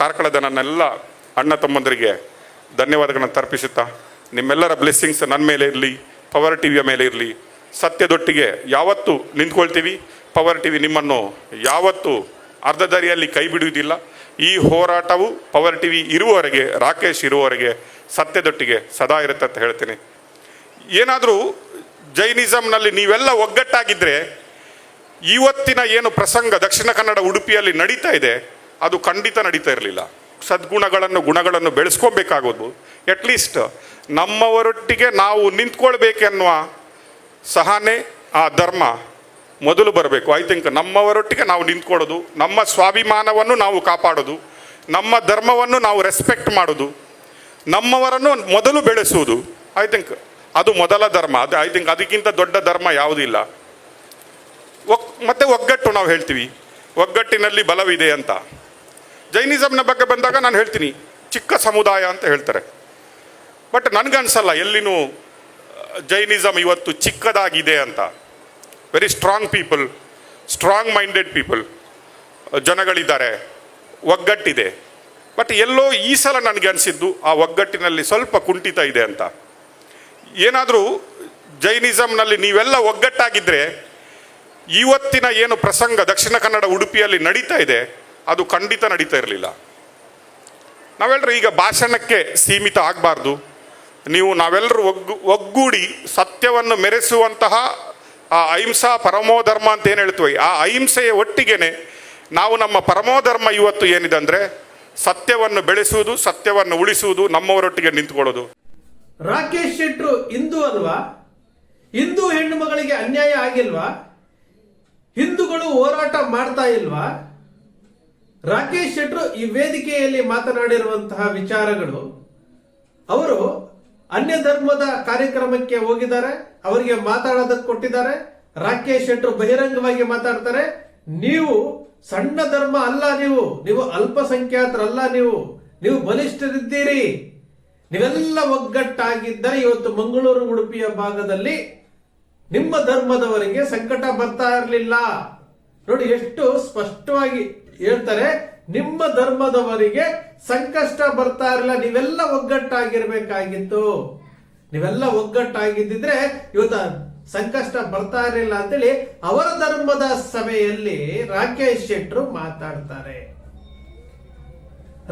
ಕಾರ್ಕಳದ ನನ್ನೆಲ್ಲ ಅಣ್ಣ ತಮ್ಮಂದರಿಗೆ ಧನ್ಯವಾದಗಳನ್ನು ತರ್ಪಿಸುತ್ತಾ, ನಿಮ್ಮೆಲ್ಲರ ಬ್ಲೆಸ್ಸಿಂಗ್ಸ್ ನನ್ನ ಮೇಲೆ ಇರಲಿ ಪವರ್ ಟಿ ವಿಯ ಮೇಲೆ ಇರಲಿ. ಸತ್ಯದೊಟ್ಟಿಗೆ ಯಾವತ್ತೂ ನಿಂತ್ಕೊಳ್ತೀವಿ. ಪವರ್ ಟಿ ವಿ ನಿಮ್ಮನ್ನು ಯಾವತ್ತೂ ಅರ್ಧ ದಾರಿಯಲ್ಲಿ ಕೈ ಬಿಡುವುದಿಲ್ಲ. ಈ ಹೋರಾಟವು ಪವರ್ ಟಿ ವಿ ಇರುವವರೆಗೆ, ರಾಕೇಶ್ ಇರುವವರೆಗೆ ಸತ್ಯದೊಟ್ಟಿಗೆ ಸದಾ ಇರುತ್ತೆ ಅಂತ ಹೇಳ್ತೀನಿ. ಏನಾದರೂ ಜೈನಿಸಮ್ನಲ್ಲಿ ನೀವೆಲ್ಲ ಒಗ್ಗಟ್ಟಾಗಿದ್ದರೆ ಇವತ್ತಿನ ಏನು ಪ್ರಸಂಗ ದಕ್ಷಿಣ ಕನ್ನಡ ಉಡುಪಿಯಲ್ಲಿ ನಡೀತಾ ಇದೆ ಅದು ಖಂಡಿತ ನಡೀತಾ ಇರಲಿಲ್ಲ. ಸದ್ಗುಣಗಳನ್ನು, ಗುಣಗಳನ್ನು ಬೆಳೆಸ್ಕೊಬೇಕಾಗೋದು. ಅಟ್ಲೀಸ್ಟ್ ನಮ್ಮವರೊಟ್ಟಿಗೆ ನಾವು ನಿಂತ್ಕೊಳ್ಬೇಕೆನ್ನುವ ಸಹನೆ, ಆ ಧರ್ಮ ಮೊದಲು ಬರಬೇಕು. ಐ ಥಿಂಕ್ ನಮ್ಮವರೊಟ್ಟಿಗೆ ನಾವು ನಿಂತ್ಕೊಳ್ಳೋದು, ನಮ್ಮ ಸ್ವಾಭಿಮಾನವನ್ನು ನಾವು ಕಾಪಾಡೋದು, ನಮ್ಮ ಧರ್ಮವನ್ನು ನಾವು ರೆಸ್ಪೆಕ್ಟ್ ಮಾಡೋದು, ನಮ್ಮವರನ್ನು ಮೊದಲು ಬೆಳೆಸುವುದು. ಐ ಥಿಂಕ್ ಅದು ಮೊದಲ ಧರ್ಮ. ಅದು ಐ ಥಿಂಕ್ ಅದಕ್ಕಿಂತ ದೊಡ್ಡ ಧರ್ಮ ಯಾವುದಿಲ್ಲ ಒಕ್, ಮತ್ತು ಒಗ್ಗಟ್ಟು ನಾವು ಹೇಳ್ತೀವಿ. ಒಗ್ಗಟ್ಟಿನಲ್ಲಿ ಬಲವಿದೆ ಅಂತ. ಜೈನಿಸಮ್ನ ಬಗ್ಗೆ ಬಂದಾಗ ನಾನು ಹೇಳ್ತೀನಿ, ಚಿಕ್ಕ ಸಮುದಾಯ ಅಂತ ಹೇಳ್ತಾರೆ. ಬಟ್ ನನಗನ್ಸಲ್ಲ, ಎಲ್ಲಿನೂ ಜೈನಿಸಮ್ ಇವತ್ತು ಚಿಕ್ಕದಾಗಿದೆ ಅಂತ. Very strong people strong minded people ಜನಗಳಿದ್ದಾರೆ, ಒಗ್ಗಟ್ಟಿದೆ. ಬಟ್ ಎಲ್ಲೋ ಈ ಸಲ ನನಗೆ ಅನಿಸಿದ್ದು ಆ ಒಗ್ಗಟ್ಟಿನಲ್ಲಿ ಸ್ವಲ್ಪ ಕುಂಠಿತ ಇದೆ ಅಂತ. ಏನಾದರೂ ಜೈನಿಸಮ್ನಲ್ಲಿ ನೀವೆಲ್ಲ ಒಗ್ಗಟ್ಟಾಗಿದ್ದರೆ ಇವತ್ತಿನ ಏನು ಪ್ರಸಂಗ ದಕ್ಷಿಣ ಕನ್ನಡ ಉಡುಪಿಯಲ್ಲಿ ನಡೀತಾ ಇದೆ ಅದು ಖಂಡಿತ ನಡೀತಾ ಇರಲಿಲ್ಲ. ನಾವೆಲ್ಲರೂ ಈಗ ಭಾಷಣಕ್ಕೆ ಸೀಮಿತ ಆಗಬಾರ್ದು. ನೀವು ನಾವೆಲ್ಲರೂ ಒಗ್ಗು, ಒಗ್ಗೂಡಿ ಸತ್ಯವನ್ನು ಮೆರೆಸುವಂತಹ ಆ ಅಹಿಂಸಾ ಪರಮೋಧರ್ಮ ಅಂತ ಏನು ಹೇಳ್ತೀವಿ? ಆ ಅಹಿಂಸೆಯ ಒಟ್ಟಿಗೆನೆ ನಾವು ನಮ್ಮ ಪರಮೋಧರ್ಮ ಇವತ್ತು ಏನಿದೆ ಅಂದರೆ ಸತ್ಯವನ್ನು ಬೆಳೆಸುವುದು, ಸತ್ಯವನ್ನು ಉಳಿಸುವುದು, ನಮ್ಮವರೊಟ್ಟಿಗೆ ನಿಂತ್ಕೊಳ್ಳೋದು. ರಾಕೇಶ್ ಶೆಟ್ಟರು ಹಿಂದೂ ಅಲ್ವಾ? ಹಿಂದೂ ಹೆಣ್ಣು ಮಗಳಿಗೆ ಅನ್ಯಾಯ ಆಗಿಲ್ವಾ? ಹಿಂದೂಗಳು ಹೋರಾಟ ಮಾಡ್ತಾ ಇಲ್ವಾ? ರಾಕೇಶ್ ಶೆಟ್ರು ಈ ವೇದಿಕೆಯಲ್ಲಿ ಮಾತನಾಡಿರುವಂತಹ ವಿಚಾರಗಳು, ಅವರು ಅನ್ಯ ಧರ್ಮದ ಕಾರ್ಯಕ್ರಮಕ್ಕೆ ಹೋಗಿದ್ದಾರೆ, ಅವರಿಗೆ ಮಾತಾಡೋದಕ್ಕೆ ಕೊಟ್ಟಿದ್ದಾರೆ, ರಾಕೇಶ್ ಶೆಟ್ರು ಬಹಿರಂಗವಾಗಿ ಮಾತಾಡ್ತಾರೆ, ನೀವು ಸಣ್ಣ ಧರ್ಮ ಅಲ್ಲ ನೀವು ನೀವು ಅಲ್ಪಸಂಖ್ಯಾತರಲ್ಲ ನೀವು ನೀವು ಬಲಿಷ್ಠರಿದ್ದೀರಿ. ನೀವೆಲ್ಲ ಒಗ್ಗಟ್ಟಾಗಿದ್ದರೆ ಇವತ್ತು ಮಂಗಳೂರು ಉಡುಪಿಯ ಭಾಗದಲ್ಲಿ ನಿಮ್ಮ ಧರ್ಮದವರಿಗೆ ಸಂಕಟ ಬರ್ತಾ ಇರಲಿಲ್ಲ. ನೋಡಿ, ಎಷ್ಟು ಸ್ಪಷ್ಟವಾಗಿ ಹೇಳ್ತಾರೆ, ನಿಮ್ಮ ಧರ್ಮದವರಿಗೆ ಸಂಕಷ್ಟ ಬರ್ತಾ ಇರಲಿಲ್ಲ, ನೀವೆಲ್ಲ ಒಗ್ಗಟ್ಟಾಗಿರ್ಬೇಕಾಗಿತ್ತು. ನೀವೆಲ್ಲ ಒಗ್ಗಟ್ಟಾಗಿದ್ದಿದ್ರೆ ಇವತ್ತು ಸಂಕಷ್ಟ ಬರ್ತಾ ಇರಲಿಲ್ಲ ಅಂತೇಳಿ ಅವರ ಧರ್ಮದ ಸಭೆಯಲ್ಲಿ ರಾಕೇಶ್ ಶೆಟ್ರು ಮಾತಾಡ್ತಾರೆ.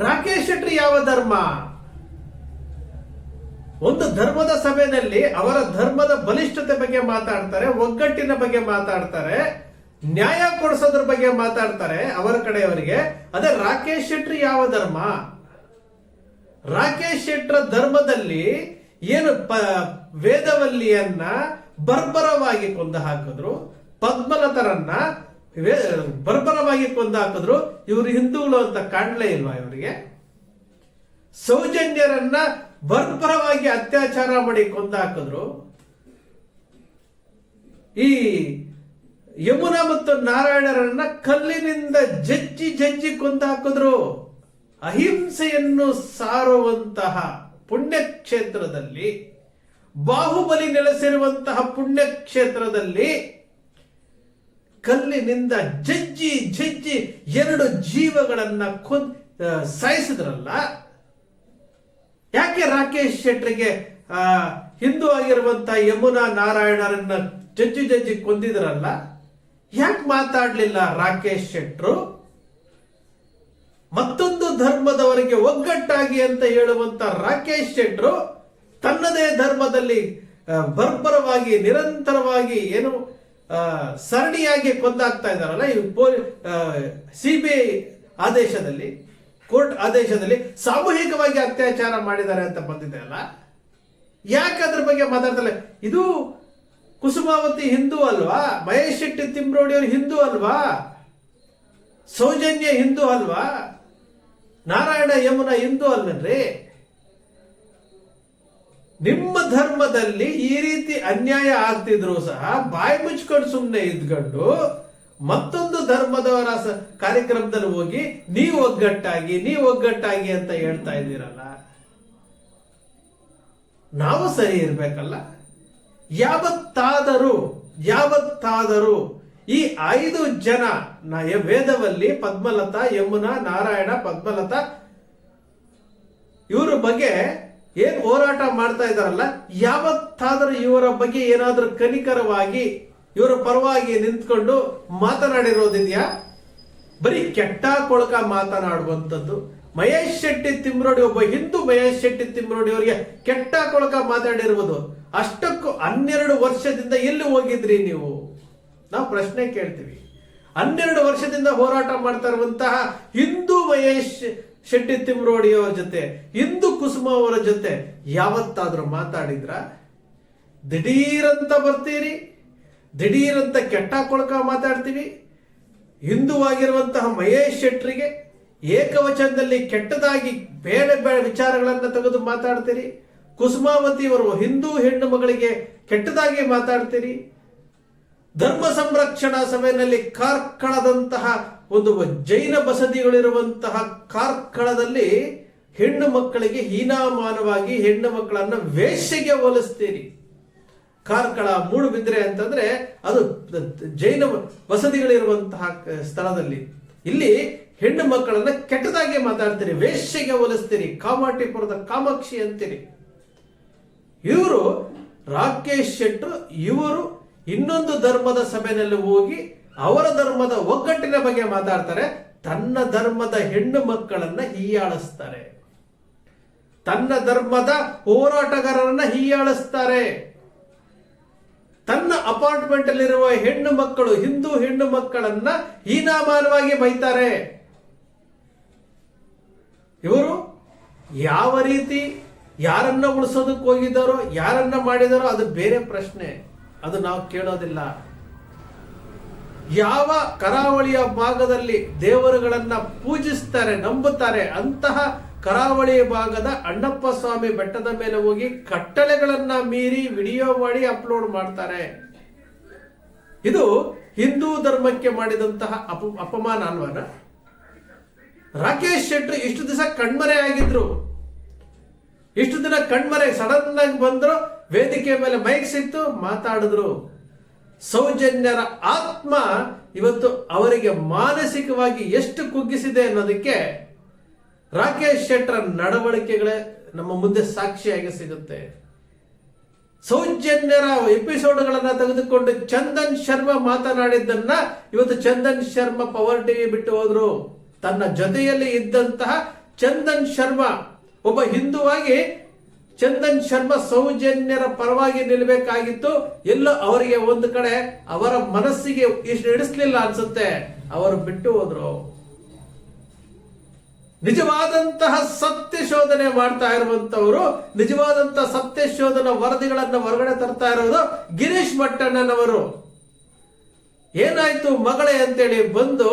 ರಾಕೇಶ್ ಶೆಟ್ರು ಯಾವ ಧರ್ಮ? ಒಂದು ಧರ್ಮದ ಸಭೆಯಲ್ಲಿ ಅವರ ಧರ್ಮದ ಬಲಿಷ್ಠತೆ ಬಗ್ಗೆ ಮಾತಾಡ್ತಾರೆ, ಒಗ್ಗಟ್ಟಿನ ಬಗ್ಗೆ ಮಾತಾಡ್ತಾರೆ. ನ್ಯಾಯ ಕೊಡಿಸೋದ್ರ ಬಗ್ಗೆ ಮಾತಾಡ್ತಾರೆ ಅವರ ಕಡೆಯವರಿಗೆ. ಅದೇ ರಾಕೇಶ್ ಶೆಟ್ಟಿ ಯಾವ ಧರ್ಮ? ರಾಕೇಶ್ ಶೆಟ್ರ ಧರ್ಮದಲ್ಲಿ ಏನು ವೇದವಲ್ಲಿಯನ್ನ ಬರ್ಬರವಾಗಿ ಕೊಂದು ಹಾಕಿದ್ರು ಪದ್ಮಲತರನ್ನ ಬರ್ಬರವಾಗಿ ಕೊಂದು ಹಾಕಿದ್ರು. ಇವರು ಹಿಂದೂಗಳು ಅಂತ ಕಾಣ್ಲೇ ಇಲ್ವಾ ಇವರಿಗೆ? ಸೌಜನ್ಯರನ್ನ ಬರ್ಬರವಾಗಿ ಅತ್ಯಾಚಾರ ಮಾಡಿ ಕೊಂದಾಕಿದ್ರು ಈ ಯಮುನಾ ಮತ್ತು ನಾರಾಯಣರನ್ನ ಕಲ್ಲಿನಿಂದ ಜಜ್ಜಿ ಜಜ್ಜಿ ಕೊಂದಾಕಿದ್ರು ಅಹಿಂಸೆಯನ್ನು ಸಾರುವಂತಹ ಪುಣ್ಯಕ್ಷೇತ್ರದಲ್ಲಿ, ಬಾಹುಬಲಿ ನೆಲೆಸಿರುವಂತಹ ಪುಣ್ಯಕ್ಷೇತ್ರದಲ್ಲಿ ಕಲ್ಲಿನಿಂದ ಜಜ್ಜಿ ಜಜ್ಜಿ ಎರಡು ಜೀವಗಳನ್ನ ಕೊಂದ್ ಸಾಯಿಸಿದ್ರಲ್ಲ. ಯಾಕೆ ರಾಕೇಶ್ ಶೆಟ್ರಿಗೆ ಹಿಂದೂ ಆಗಿರುವಂತಹ ಯಮುನಾ ನಾರಾಯಣರನ್ನ ಜಜ್ಜಿ ಜಜ್ಜಿ ಕೊಂದಿದ್ರಲ್ಲ? ಯಾಕೆ ಮಾತಾಡಲಿಲ್ಲ ರಾಕೇಶ್ ಶೆಟ್ರು? ಮತ್ತೊಂದು ಧರ್ಮದವರಿಗೆ ಒಗ್ಗಟ್ಟಾಗಿ ಅಂತ ಹೇಳುವಂತ ರಾಕೇಶ್ ಶೆಟ್ರು ತನ್ನದೇ ಧರ್ಮದಲ್ಲಿ ಬರ್ಬರವಾಗಿ, ನಿರಂತರವಾಗಿ ಏನು ಸರಣಿಯಾಗಿ ಕೊಂದಾಗ್ತಾ ಇದ್ದಾರಲ್ಲ ಈ ಸಿಬಿಐ ಆದೇಶದಲ್ಲಿ, ಕೋರ್ಟ್ ಆದೇಶದಲ್ಲಿ ಸಾಮೂಹಿಕವಾಗಿ ಅತ್ಯಾಚಾರ ಮಾಡಿದ್ದಾರೆ ಅಂತ ಬಂದಿದೆ ಅಲ್ಲ? ಯಾಕೆ ಅದ್ರ ಬಗ್ಗೆ ಮಾತಾಡ್ತಾರೆ ಇದು ಕುಸುಮಾವತಿ ಹಿಂದೂ ಅಲ್ವಾ? ಮಹೇಶ್ ಶೆಟ್ಟಿ ತಿಮ್ರೋಡಿ ಅವರು ಹಿಂದೂ ಅಲ್ವಾ? ಸೌಜನ್ಯ ಹಿಂದೂ ಅಲ್ವಾ? ನಾರಾಯಣ ಯಮುನ ಹಿಂದೂ ಅಲ್ಲನ್ರಿ ನಿಮ್ಮ ಧರ್ಮದಲ್ಲಿ ಈ ರೀತಿ ಅನ್ಯಾಯ ಆಗ್ತಿದ್ರು ಸಹ ಬಾಯಿ ಮುಚ್ಕೊಂಡು ಸುಮ್ಮನೆ ಇದ್ಕೊಂಡು ಮತ್ತೊಂದು ಧರ್ಮದವರ ಕಾರ್ಯಕ್ರಮದಲ್ಲಿ ಹೋಗಿ ನೀವು ಒಗ್ಗಟ್ಟಾಗಿ ನೀವು ಒಗ್ಗಟ್ಟಾಗಿ ಅಂತ ಹೇಳ್ತಾ ಇದ್ದೀರಲ್ಲ. ನಾವು ಸರಿ ಇರ್ಬೇಕಲ್ಲ? ಯಾವತ್ತಾದರೂ ಯಾವತ್ತಾದರೂ ಈ ಐದು ಜನ ವೇದವಲ್ಲಿ ಪದ್ಮಲತಾ, ಯಮುನಾ, ನಾರಾಯಣ, ಪದ್ಮಲತಾ, ಇವರ ಬಗ್ಗೆ ಏನ್ ಹೋರಾಟ ಮಾಡ್ತಾ ಇದಾರಲ್ಲ ಯಾವತ್ತಾದರೂ ಇವರ ಬಗ್ಗೆ ಏನಾದರೂ ಕನಿಕರವಾಗಿ, ಇವರ ಪರವಾಗಿ ನಿಂತ್ಕೊಂಡು ಮಾತನಾಡಿರೋದಿದೆಯಾ? ಬರೀ ಕೆಟ್ಟ ಕೊಳಕ ಮಾತನಾಡುವಂಥದ್ದು. ಮಹೇಶ್ ಶೆಟ್ಟಿ ತಿಮ್ರೋಡಿ ಒಬ್ಬ ಹಿಂದೂ ಮಹೇಶ್ ಶೆಟ್ಟಿ ತಿಮ್ರೋಡಿ ಅವರಿಗೆ ಕೆಟ್ಟ ಕೊಳಕ ಮಾತಾಡಿರ್ಬೋದು ಅಷ್ಟಕ್ಕೂ ಹನ್ನೆರಡು ವರ್ಷದಿಂದ ಎಲ್ಲಿ ಹೋಗಿದ್ರಿ ನೀವು? ನಾವು ಪ್ರಶ್ನೆ ಕೇಳ್ತೀವಿ. ಹನ್ನೆರಡು ವರ್ಷದಿಂದ ಹೋರಾಟ ಮಾಡ್ತಾ ಇರುವಂತಹ ಹಿಂದೂ ಮಹೇಶ್ ಶೆಟ್ಟಿ ತಿಮ್ರೋಡಿ ಅವರ ಜೊತೆ, ಹಿಂದೂ ಕುಸುಮ ಅವರ ಜೊತೆ ಯಾವತ್ತಾದ್ರೂ ಮಾತಾಡಿದ್ರ? ದಿಢೀರಂತ ಬರ್ತೀರಿ? ದಿಢೀರಂತ ಕೆಟ್ಟ ಕೊಳಕ ಮಾತಾಡ್ತೀವಿ? ಹಿಂದೂವಾಗಿರುವಂತಹ ಮಹೇಶ್ ಶೆಟ್ರಿಗೆ ಏಕವಚನದಲ್ಲಿ ಕೆಟ್ಟದಾಗಿ ಬೇರೆ ಬೇರೆ ವಿಚಾರಗಳನ್ನ ತೆಗೆದು ಮಾತಾಡ್ತೀರಿ? ಕುಸುಮಾವತಿ ಅವರು ಹಿಂದೂ ಹೆಣ್ಣು ಮಗಳಿಗೆ ಕೆಟ್ಟದಾಗಿ ಮಾತಾಡ್ತೀರಿ? ಧರ್ಮ ಸಂರಕ್ಷಣಾ ಸಭೆಯಲ್ಲಿ ಕಾರ್ಕಳದಂತಹ ಒಂದು ಜೈನ ಬಸದಿಗಳಿರುವಂತಹ ಕಾರ್ಕಳದಲ್ಲಿ ಹೆಣ್ಣು ಮಕ್ಕಳಿಗೆ ಹೀನಾಮಾನವಾಗಿ ಹೆಣ್ಣು ಮಕ್ಕಳನ್ನ ವೇಶ್ಯೆಗೆ ಹೋಲಿಸ್ತೀರಿ. ಕಾರ್ಕಳ ಮೂಡುಬಿದ್ರೆ ಅಂತಂದ್ರೆ ಅದು ಜೈನ ವಸತಿಗಳಿರುವಂತಹ ಕ- ಸ್ಥಳದಲ್ಲಿ. ಇಲ್ಲಿ ಹೆಣ್ಣು ಮಕ್ಕಳನ್ನ ಕೆಟ್ಟದಾಗಿ ಮಾತಾಡ್ತೀರಿ, ವೇಶ್ಯೆಗೆ ಹೋಲಿಸ್ತೀರಿ, ಕಾಮಾಟಿಪುರದ ಕಾಮಾಕ್ಷಿ ಅಂತೀರಿ. ಇವರು ರಾಕೇಶ್ ಶೆಟ್ಟರು ಇವರು ಇನ್ನೊಂದು ಧರ್ಮದ ಸಭೆಯಲ್ಲಿ ಹೋಗಿ ಅವರ ಧರ್ಮದ ಒಗ್ಗಟ್ಟಿನ ಬಗ್ಗೆ ಮಾತಾಡ್ತಾರೆ, ತನ್ನ ಧರ್ಮದ ಹೆಣ್ಣು ಮಕ್ಕಳನ್ನ ಹೀಯಾಳಿಸ್ತಾರೆ. ತನ್ನ ಧರ್ಮದ ಹೋರಾಟಗಾರರನ್ನ ಹೀಯಾಳಿಸ್ತಾರೆ. ತನ್ನ ಅಪಾರ್ಟ್ಮೆಂಟ್ ಅಲ್ಲಿರುವ ಹೆಣ್ಣು ಮಕ್ಕಳು, ಹಿಂದೂ ಹೆಣ್ಣು ಮಕ್ಕಳನ್ನ ಹೀನಾಮಾನವಾಗಿ ಬೈತಾರೆ. ಇವರು ಯಾವ ರೀತಿ ಯಾರನ್ನ ಉಳಿಸೋದಕ್ಕೆ ಹೋಗಿದ್ದಾರೋ, ಯಾರನ್ನ ಮಾಡಿದಾರೋ ಅದು ಬೇರೆ ಪ್ರಶ್ನೆ. ಅದು ನಾವು ಕೇಳೋದಿಲ್ಲ. ಯಾವ ಕರಾವಳಿಯ ಭಾಗದಲ್ಲಿ ದೇವರುಗಳನ್ನ ಪೂಜಿಸ್ತಾರೆ, ನಂಬುತ್ತಾರೆ, ಅಂತಹ ಕರಾವಳಿ ಭಾಗದ ಅಣ್ಣಪ್ಪ ಸ್ವಾಮಿ ಬೆಟ್ಟದ ಮೇಲೆ ಹೋಗಿ ಕಟ್ಟಳೆಗಳನ್ನ ಮೀರಿ ವಿಡಿಯೋ ಮಾಡಿ ಅಪ್ಲೋಡ್ ಮಾಡ್ತಾರೆ. ಇದು ಹಿಂದೂ ಧರ್ಮಕ್ಕೆ ಮಾಡಿದಂತಹ ಅಪ, ಅಪಮಾನ ಅಲ್ವನ? ರಾಕೇಶ್ ಶೆಟ್ಟಿ ಇಷ್ಟು ದಿವಸ ಕಣ್ಮರೆ ಆಗಿದ್ರು. ಇಷ್ಟು ದಿನ ಕಣ್ಮರೆ ಸಡನ್ ಆಗಿ ಬಂದ್ರು, ವೇದಿಕೆ ಮೇಲೆ ಮೈಕ್ ಸಿಕ್ತು, ಮಾತಾಡಿದ್ರು. ಸೌಜನ್ಯರ ಆತ್ಮ ಇವತ್ತು ಅವರಿಗೆ ಮಾನಸಿಕವಾಗಿ ಎಷ್ಟು ಕುಗ್ಗಿಸಿದೆ ಅನ್ನೋದಕ್ಕೆ ರಾಕೇಶ್ ಶೆಟ್ಟರ ನಡವಳಿಕೆಗಳೇ ನಮ್ಮ ಮುಂದೆ ಸಾಕ್ಷಿಯಾಗಿ ಸಿಗುತ್ತೆ. ಸೌಜನ್ಯರ ಎಪಿಸೋಡ್ಗಳನ್ನ ತೆಗೆದುಕೊಂಡು ಚಂದನ್ ಶರ್ಮಾ ಮಾತನಾಡಿದ್ದನ್ನ ಇವತ್ತು ಚಂದನ್ ಶರ್ಮಾ ಪವರ್ ಟಿವಿ ಬಿಟ್ಟು ಹೋದ್ರು. ತನ್ನ ಜೊತೆಯಲ್ಲಿ ಇದ್ದಂತಹ ಚಂದನ್ ಶರ್ಮಾ, ಒಬ್ಬ ಹಿಂದುವಾಗಿ ಚಂದನ್ ಶರ್ಮಾ ಸೌಜನ್ಯರ ಪರವಾಗಿ ನಿಲ್ಲಬೇಕಾಗಿತ್ತು ಎಲ್ಲೋ ಅವರಿಗೆ ಒಂದು ಕಡೆ ಅವರ ಮನಸ್ಸಿಗೆ ಇಷ್ಟು ಹಿಡಿಸ್ಲಿಲ್ಲ ಅನ್ಸುತ್ತೆ. ಅವರು ಬಿಟ್ಟು ಹೋದ್ರು. ನಿಜವಾದಂತಹ ಸತ್ಯ ಶೋಧನೆ ಮಾಡ್ತಾ ಇರುವಂತವರು ನಿಜವಾದಂತಹ ಸತ್ಯ ಶೋಧನ ವರದಿಗಳನ್ನ ಹೊರಗಡೆ ತರ್ತಾ ಇರೋದು ಗಿರೀಶ್ ಮಟ್ಟಣ್ಣನವರು ಏನಾಯ್ತು ಮಗಳೇ ಅಂತೇಳಿ ಬಂದು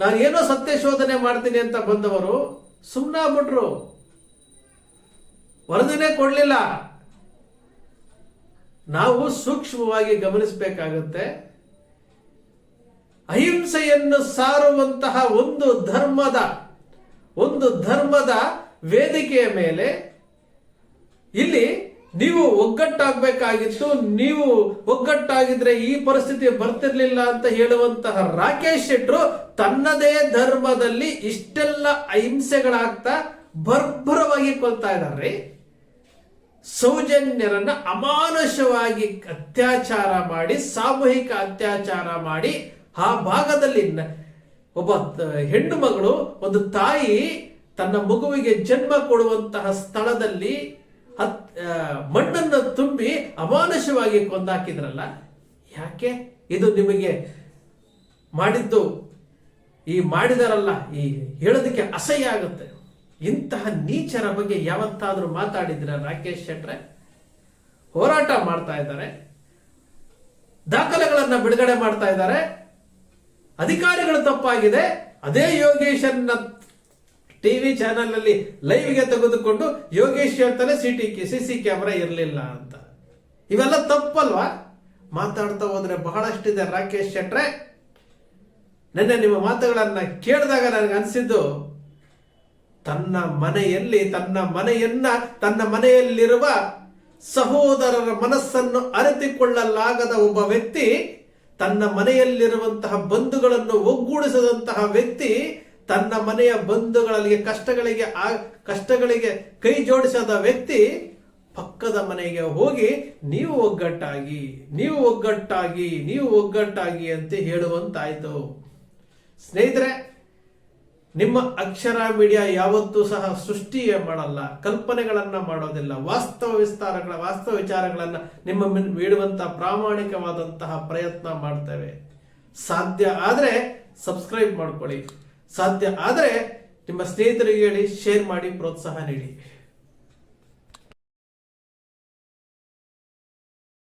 ನಾನು ಏನೋ ಸತ್ಯ ಶೋಧನೆ ಮಾಡ್ತೀನಿ ಅಂತ ಬಂದವರು ಸುಮ್ಮನಾಗ್ಬಿಟ್ರು ವರದಿನೇ ಕೊಡ್ಲಿಲ್ಲ. ನಾವು ಸೂಕ್ಷ್ಮವಾಗಿ ಗಮನಿಸಬೇಕಾಗುತ್ತೆ, ಅಹಿಂಸೆಯನ್ನು ಸಾರುವಂತಹ ಒಂದು ಧರ್ಮದ ಒಂದು ಧರ್ಮದ ವೇದಿಕೆಯ ಮೇಲೆ ಇಲ್ಲಿ ನೀವು ಒಗ್ಗಟ್ಟಾಗಬೇಕಾಗಿತ್ತು, ನೀವು ಒಗ್ಗಟ್ಟಾಗಿದ್ರೆ ಈ ಪರಿಸ್ಥಿತಿ ಬರ್ತಿರ್ಲಿಲ್ಲ ಅಂತ ಹೇಳುವಂತಹ ರಾಕೇಶ್ ಶೆಟ್ರು ತನ್ನದೇ ಧರ್ಮದಲ್ಲಿ ಇಷ್ಟೆಲ್ಲ ಅಹಿಂಸೆಗಳಾಗ್ತಾ ಬರ್ಬರವಾಗಿ ಕೊಲ್ತಾ ಇದ್ದಾರೆ ಸೌಜನ್ಯರನ್ನ ಅಮಾನುಷವಾಗಿ ಅತ್ಯಾಚಾರ ಮಾಡಿ, ಸಾಮೂಹಿಕ ಅತ್ಯಾಚಾರ ಮಾಡಿ, ಆ ಭಾಗದಲ್ಲಿ ಒಬ್ಬ ಹೆಣ್ಣು ಮಗಳು, ಒಂದು ತಾಯಿ ತನ್ನ ಮಗುವಿಗೆ ಜನ್ಮ ಕೊಡುವಂತಹ ಸ್ಥಳದಲ್ಲಿ ಮಣ್ಣನ್ನು ತುಂಬಿ ಅಮಾನುಷವಾಗಿ ಕೊಂದಾಕಿದ್ರಲ್ಲ? ಯಾಕೆ? ಇದು ನಿಮಗೆ ಮಾಡಿದ್ದು, ಈ ಮಾಡಿದರಲ್ಲ, ಈ ಹೇಳೋದಕ್ಕೆ ಅಸಹ್ಯ ಆಗುತ್ತೆ. ಇಂತಹ ನೀಚರ ಬಗ್ಗೆ ಯಾವತ್ತಾದರೂ ಮಾತಾಡಿದ್ರೆ ರಾಕೇಶ್ ಶೆಟ್ರೆ? ಹೋರಾಟ ಮಾಡ್ತಾ ಇದ್ದಾರೆ. ದಾಖಲೆಗಳನ್ನ ಬಿಡುಗಡೆ ಮಾಡ್ತಾ ಇದ್ದಾರೆ. ಅಧಿಕಾರಿಗಳು ತಪ್ಪಾಗಿದೆ. ಅದೇ ಯೋಗೇಶನ್ನ ಟಿವಿ ಚಾನೆಲ್ ಅಲ್ಲಿ ಲೈವ್ಗೆ ತೆಗೆದುಕೊಂಡು ಯೋಗೇಶ್ ಹೇಳ್ತಾನೆ ಸಿಟಿ ಸಿ ಸಿ ಕ್ಯಾಮೆರಾ ಇರಲಿಲ್ಲ ಅಂತ. ಇವೆಲ್ಲ ತಪ್ಪಲ್ವಾ? ಮಾತಾಡ್ತಾ ಹೋದ್ರೆ ಬಹಳಷ್ಟಿದೆ ರಾಕೇಶ್ ಶೆಟ್ರೆ. ನಿನ್ನೆ ನಿಮ್ಮ ಮಾತುಗಳನ್ನ ಕೇಳಿದಾಗ ನನಗೆ ಅನಿಸಿದ್ದು, ತನ್ನ ಮನೆಯಲ್ಲಿ, ತನ್ನ ಮನೆಯನ್ನ, ತನ್ನ ಮನೆಯಲ್ಲಿರುವ ಸಹೋದರರ ಮನಸ್ಸನ್ನು ಅರಿತುಕೊಳ್ಳಲಾಗದ ಒಬ್ಬ ವ್ಯಕ್ತಿ, ತನ್ನ ಮನೆಯಲ್ಲಿರುವಂತಹ ಬಂಧುಗಳನ್ನು ಒಗ್ಗೂಡಿಸದಂತಹ ವ್ಯಕ್ತಿ ತನ್ನ ಮನೆಯ ಬಂಧುಗಳಿಗೆ, ಕಷ್ಟಗಳಿಗೆ, ಆ ಕಷ್ಟಗಳಿಗೆ ಕೈ ಜೋಡಿಸದ ವ್ಯಕ್ತಿ ಪಕ್ಕದ ಮನೆಗೆ ಹೋಗಿ, ನೀವು ಒಗ್ಗಟ್ಟಾಗಿ ನೀವು ಒಗ್ಗಟ್ಟಾಗಿ ನೀವು ಒಗ್ಗಟ್ಟಾಗಿ ಅಂತ ಹೇಳುವಂತಾಯಿತು. ಸ್ನೇಹಿತರೆ, ನಿಮ್ಮ ಅಕ್ಷರ ಮೀಡಿಯಾ ಯಾವತ್ತೂ ಸಹ ಸೃಷ್ಟಿಯೇ ಮಾಡಲ್ಲ, ಕಲ್ಪನೆಗಳನ್ನ ಮಾಡೋದಿಲ್ಲ. ವಾಸ್ತವ ವಿಸ್ತಾರಗಳ, ವಾಸ್ತವ ವಿಚಾರಗಳನ್ನ ನಿಮ್ಮ ಬೀಡುವಂತಹ ಪ್ರಾಮಾಣಿಕವಾದಂತಹ ಪ್ರಯತ್ನ ಮಾಡ್ತೇವೆ. ಸಾಧ್ಯ ಆದರೆ ಸಬ್ಸ್ಕ್ರೈಬ್ ಮಾಡ್ಕೊಳ್ಳಿ. ಸಾಧ್ಯ. ಆದರೆ ನಿಮ್ಮ ಸ್ನೇಹಿತರಿಗೆ ಹೇಳಿ ಶೇರ್ ಮಾಡಿ ಪ್ರೋತ್ಸಾಹ ನೀಡಿ.